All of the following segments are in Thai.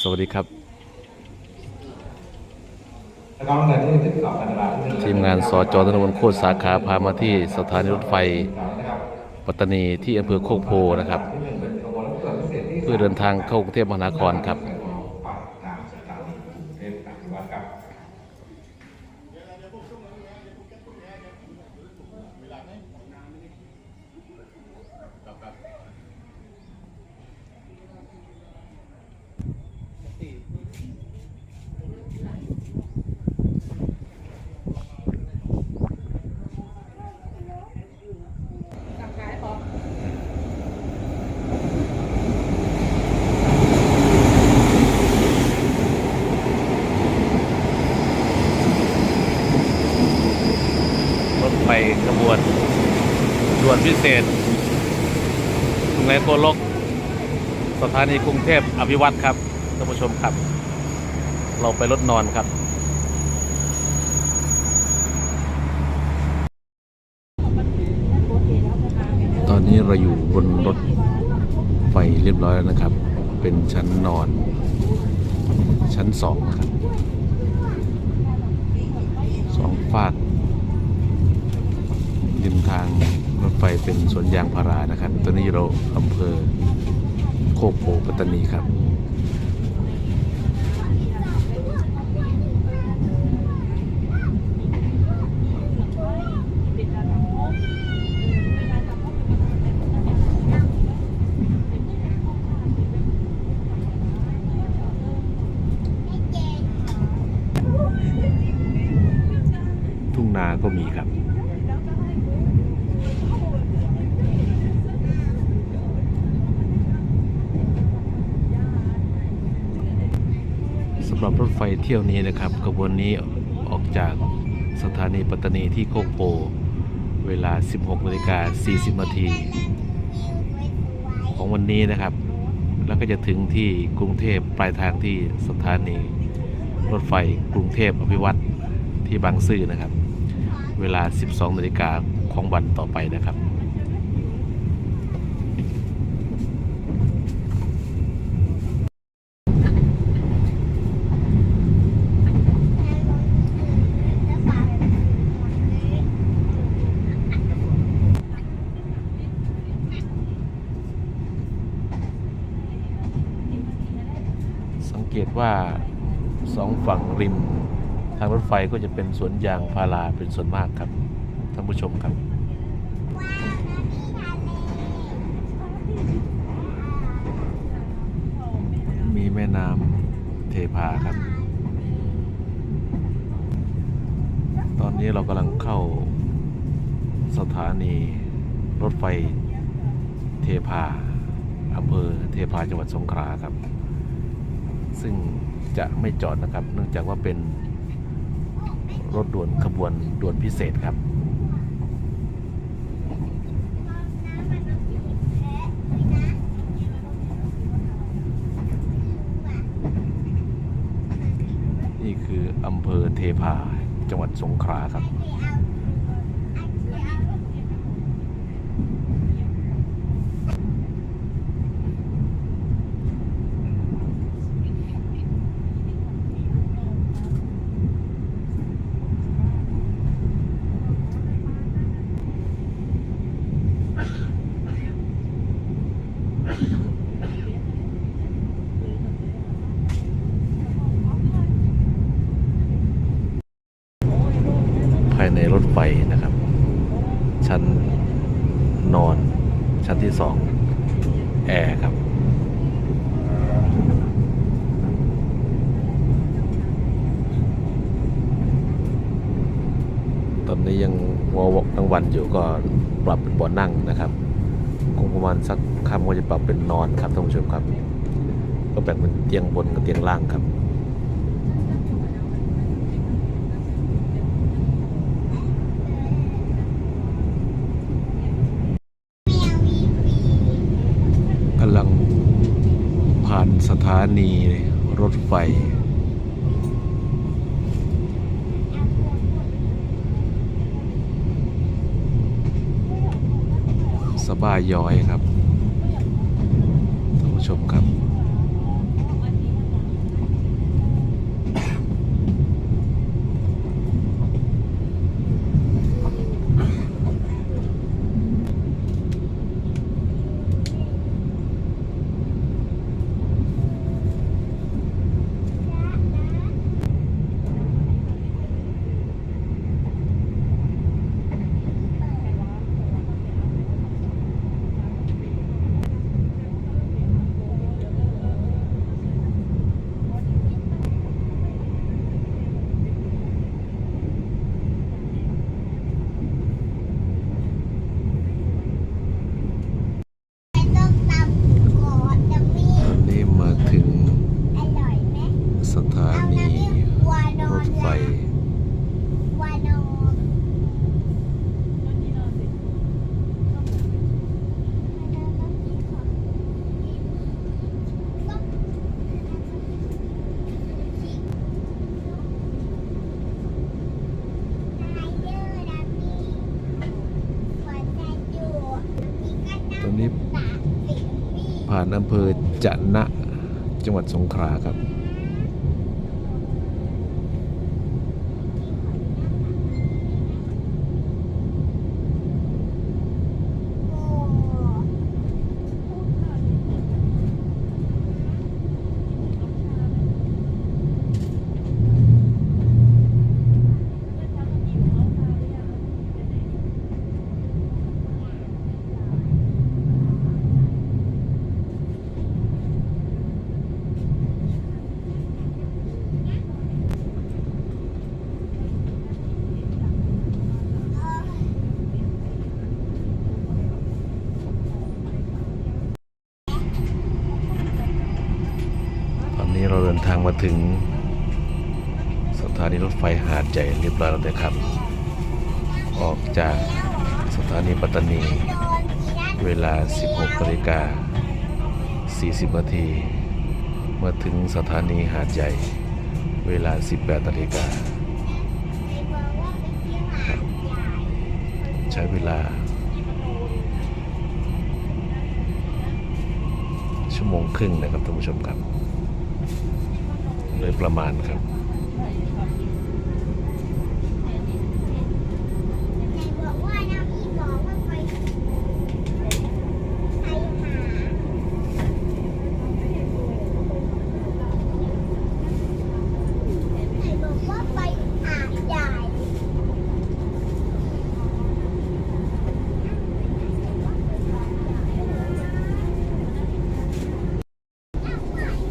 สวัสดีครับ ทีมงานสจธนบุญโคตรสาขาพามาที่สถานีรถไฟ ปัตตานีที่อำเภอโคกโพนะครับ เพื่อเดินทางเข้ากรุงเทพมหานครครับ รถไฟขบวนด่วนพิ เศษกรุงเทพโกลก สถานีกรุงเทพอภิวัตรครับท่านผู้ชมครับ เราไปรถนอนครับตอนนี้เราอยู่บนรถไฟเรียบร้อยแล้วนะครับ เป็นชั้นนอน ชั้นสองครับสองฝาก ริมทางรถไฟเป็นสวนยางพารานะครับ ตัวนี้เราอำเภอโคกโพปัตตานีครับ ทุ่งนาก็มีครับ สำหรับรถไฟ เที่ยวนี้นะครับขบวนนี้ออกจากสถานีปัตตานีที่โคกโพเวลา 16นาฬิกา40นาทีของวันนี้นะครับ แล้วก็จะถึงที่กรุงเทพปลายทางที่สถานี รถไฟกรุงเทพอภิวัตที่บางซื่อนะครับ เวลา 12นาฬิกาของวันต่อไปนะครับ สังเกตว่าสองฝั่งริม ทางรถไฟก็จะเป็นสวนยางพาราเป็นส่วนมากครับท่านผู้ชมครับมีแม่น้ำเทพาครับ ตอนนี้เรากำลังเข้าสถานีรถไฟเทพาอำเภอเทพาจังหวัดสงขลาครับ ซึ่งจะไม่จอดนะครับ เนื่องจากว่าเป็นรถด่วนขบวนด่วนพิเศษครับ นี่คืออำเภอเทพาจังหวัดสงขลาครับ ภายในรถไฟนะครับ ชั้นนอนชั้นที่สองแอร์ครับ ตอนนี้ยังวอว ก็ปรับเป็นเบ่อนั่งนะครับคงประมาณสักค่ำก็จะปรับเป็นนอนครับท่านผู้ชมครับ ก็แบ่งเป็นเตียงบนกับเตียงล่างครับกำลังผ่านสถานีรถไฟ สบายย้อยครับ ผ่านอำเภอจะนะจังหวัดสงขลาครับ ตอนนี้เราเดินทางมา ถึงสถานีรถไฟหาดใหญ่เรียบร้อยแล้วนะครับ ออกจากสถานีปัตตานี เวลา 16นาฬิกา40นาทีเมื่อถึงสถานีหาดใหญ่ เวลา 18นาฬิกาใช้เวลา ชั่วโมงครึ่งนะครับท่านผู้ชมครับ โดยประมาณครับ บอกว่าน้ำอีบอกว่าไปใครหาไหนบอกว่าไปหาใหญ่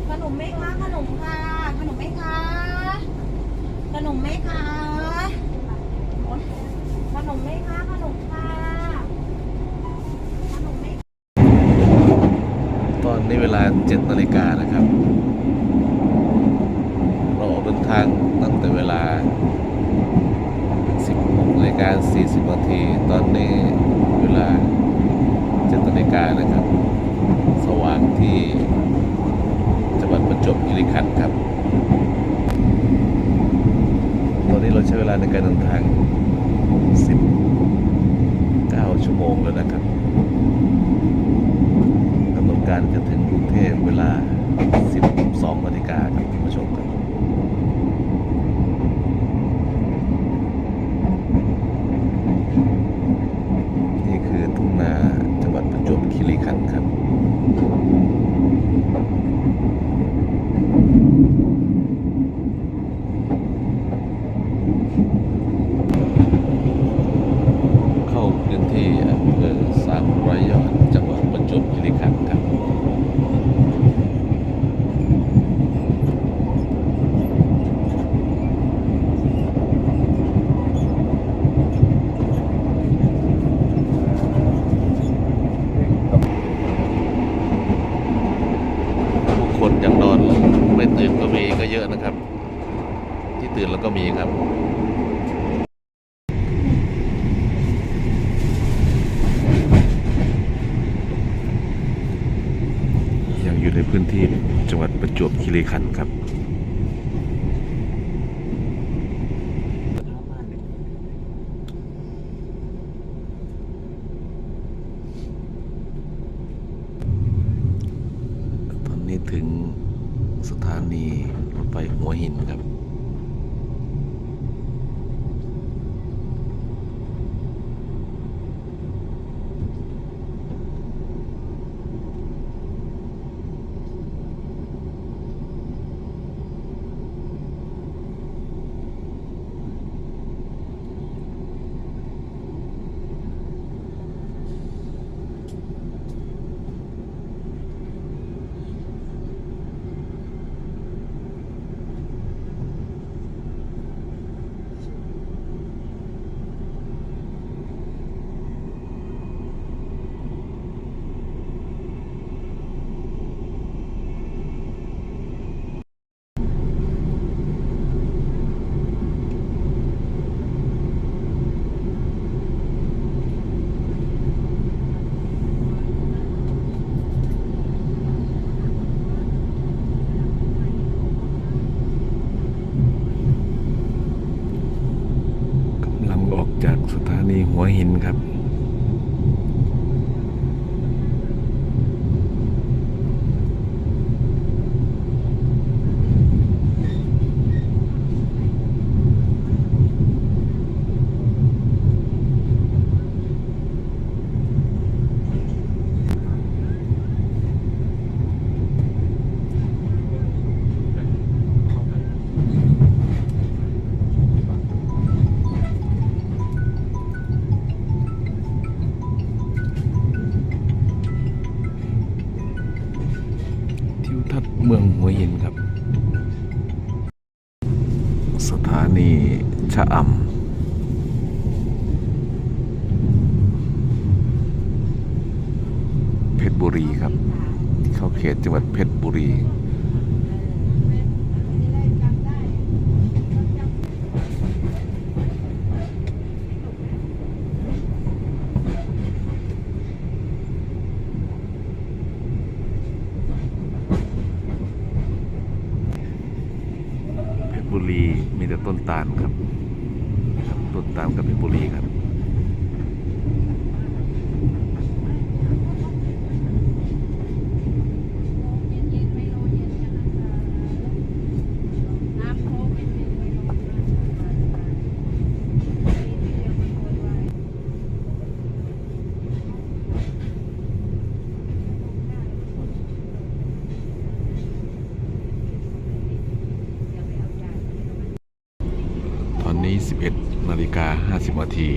ขนมไหมคะ ขนมค่ะ ขนมไหมคะ ขนมไหมคะขนมไหมคะ ขนมค่ะ ขนมไหม ตอนนี้เวลา 7นา ฬิกานะครับ เราออกเดินทางตั้งแต่เวลา 16นาฬิกา40นาทีตอนนี้เวลา7นาฬิกานะครับ สว่างที่จังหวัดประจวบคีรีขันธ์ครับ ตอนนี้เราใช้เวลาในการเดินทาง 19 ชั่วโมงแล้วนะครับ การจะถึงกรุงเทพเวลา 12นาฬิกาครับท่านผู้ชมครับ นี่คือทุ่งนาจังหวัดประจวบคีรีขันธ์ครับ เข้าพื้นที่อำเภอสามร้อยยอดจังหวัดประจวบคีรีขันธ์ครับ ผู้คนยังนอนไม่ตื่นก็มีก็เยอะนะครับ ที่ ตื่นแล้วก็มีครับยังอยู่ในพื้นที่จังหวัดประจวบคีรีขันธ์ครับตอนนี้ถึงสถานีรถไฟหัวหินครับ สถานีหัวหินครับ หัวหินครับ สถานีชะอำเพชรบุรีครับ ที่เข้าเขตจังหวัดเพชรบุรี บุรีมีแต่ต้นตาลครับ ต้นตาลกับเพชรบุรีครับ 11นาฬิกา50นาที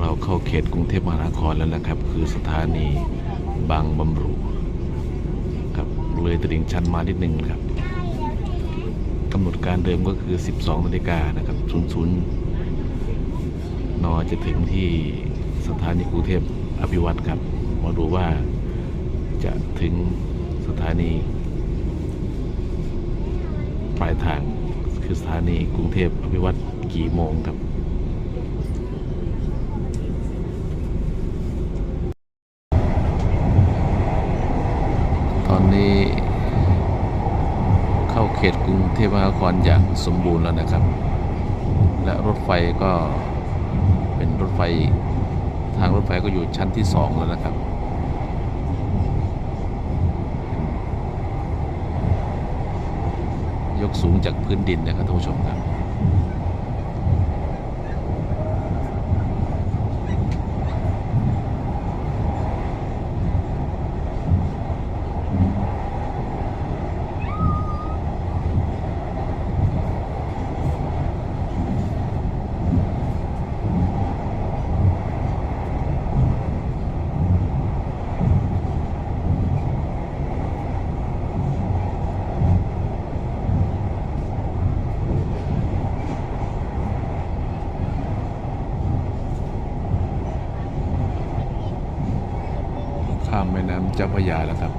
เราเข้าเขตกรุงเทพมหานครแล้วนะครับ คือสถานีบางบำรุครับเลยตลิ่งชันมานิดนึงครับกำหนดการเดิมก็คือ 12นาฬิกานะครับ00นจะถึงที่สถานีกรุงเทพอภิวัตรครับมาดูว่าจะถึงสถานีปลายทางคือสถานีกรุงเทพอภิวัตร กี่โมงครับตอนนี้เข้าเขตกรุงเทพมหานครอย่างสมบูรณ์แล้วนะครับ และรถไฟก็เป็นรถไฟทางรถไฟก็อยู่ชั้นที่สองแล้วนะครับ ยกสูงจากพื้นดินนะครับท่านผู้ชมครับ ข้ามแม่น้ำเจ้าพระยาแล้วครับ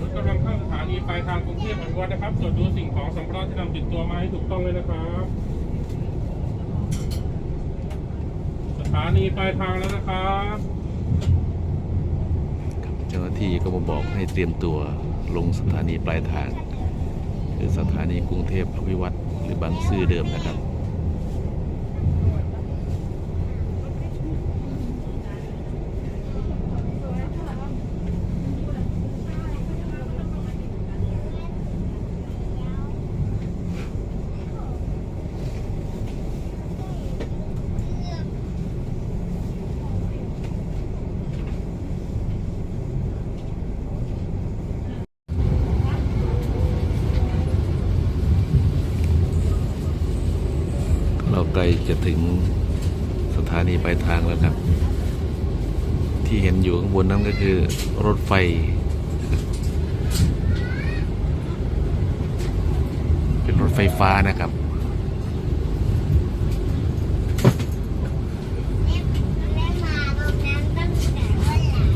รถกำลังเข้าสถานีปลายทางกรุงเทพอภิวัฒน์นะครับตรวจดูสิ่งของสัมภาระที่นำติดตัวมาให้ถูกต้องเลยนะครับ สถานีปลายทางแล้วนะครับ เจ้าหน้าที่ก็มาบอกให้เตรียมตัว ลงสถานีปลายทาง คือสถานีกรุงเทพอภิวัตรหรือบางซื่อเดิมนะครับ ล้จะถึงสถานีปลายทางแล้วครับ ที่เห็นอยู่ข้างบนนั้นก็คือรถไฟ เป็นรถไฟฟ้านะครับ แม่มาตรงนั้นตั้งแต่เมื่อไหร่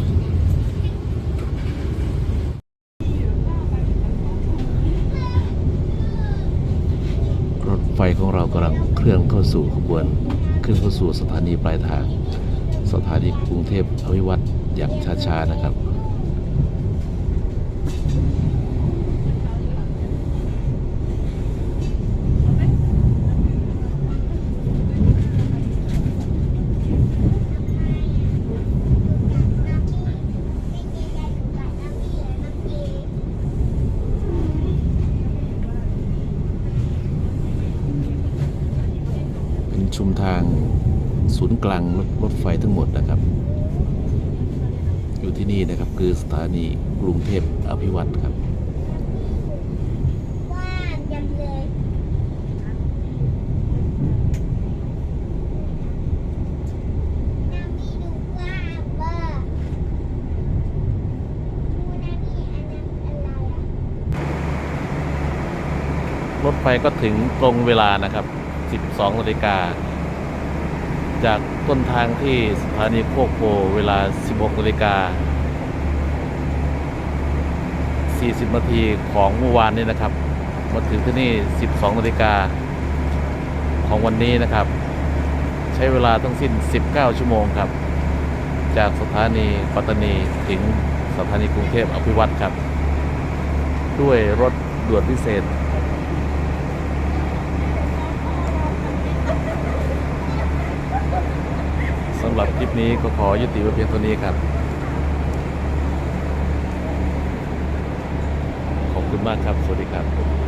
รถไฟของเรากำลังเคลื่อนเข้า สู่ขบวนขึ้นเข้าสู่สถานีปลายทาง สถานีกรุงเทพอภิวัตรอย่างช้าๆนะครับ ทางศูนย์กลางรถรถไฟทั้งหมดนะครับ อยู่ที่นี่นะครับคือสถานีกรุงเทพอภิวัตรครับรถไฟก็ถึงตรงเวลานะครับ 12นาฬิกา จากต้นทางที่สถานีโคกโพเวลา 16นาฬิกา 40 นาทีของเมื่อวานนี้นะครับ มาถึงที่นี่ 12นาฬิกาของวันนี้นะครับ ใช้เวลาทั้งสิ้น 19 ชั่วโมงครับ จากสถานีปัตตานีถึงสถานีกรุงเทพอภิวัตรครับ ด้วยรถด่วนพิเศษ สำหรับคลิป นี้ก็ขอยุติไว้เพียงเท่านี้ครับ ขอบคุณมากครับ สวัสดีครับ